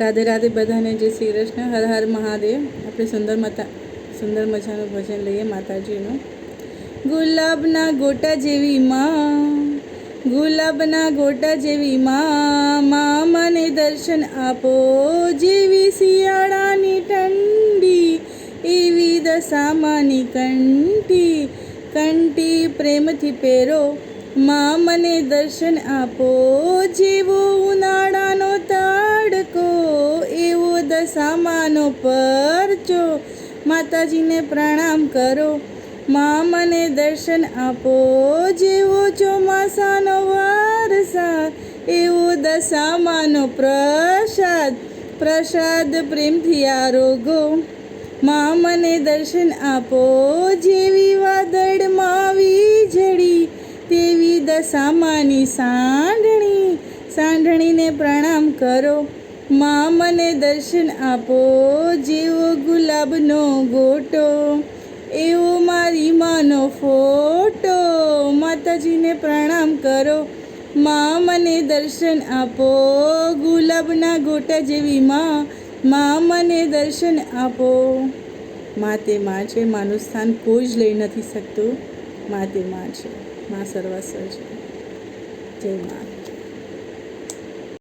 રાધે રાધે બધાને જય શ્રી કૃષ્ણ. હર હર મહાદેવ. આપણે સુંદર માતા, સુંદર મજાનું ભજન લઈએ માતાજીનું. ગુલાબના ગોટા જેવી માં, ગુલાબના ગોટા જેવી માં માં મને દર્શન આપો. જેવી શિયાળાની ઠંડી, એવી દશામાની કંઠી કંઠી પ્રેમથી પહેરો. મા મને દર્શન આપો. જેવો દશામાનો પરચો. માતાજીને પ્રણામ કરો. મા મને દર્શન આપો. જેવો ચોમાસાનો વારસાદ, એવો દશામાનો પ્રસાદ. પ્રસાદ પ્રેમથી આરોગો. મા મને દર્શન આપો. જેવી વાદળમાં વીજળી, તેવી દશામાની સાંઢણી. સાંઢણીને પ્રણામ કરો. માં મને દર્શન આપો, જેવો ગુલાબનો ગોટો, એવો મારી માનો ફોટો. માતાજીને પ્રણામ કરો. માં મને દર્શન આપો, ગુલાબના ગોટા જેવી માં. માં મને દર્શન આપો. માં માં છે, માનું સ્થાન કોઈ જ લઈ નથી શકતું. માં માં છે, માં સર્વસ્વ છે. જય માં.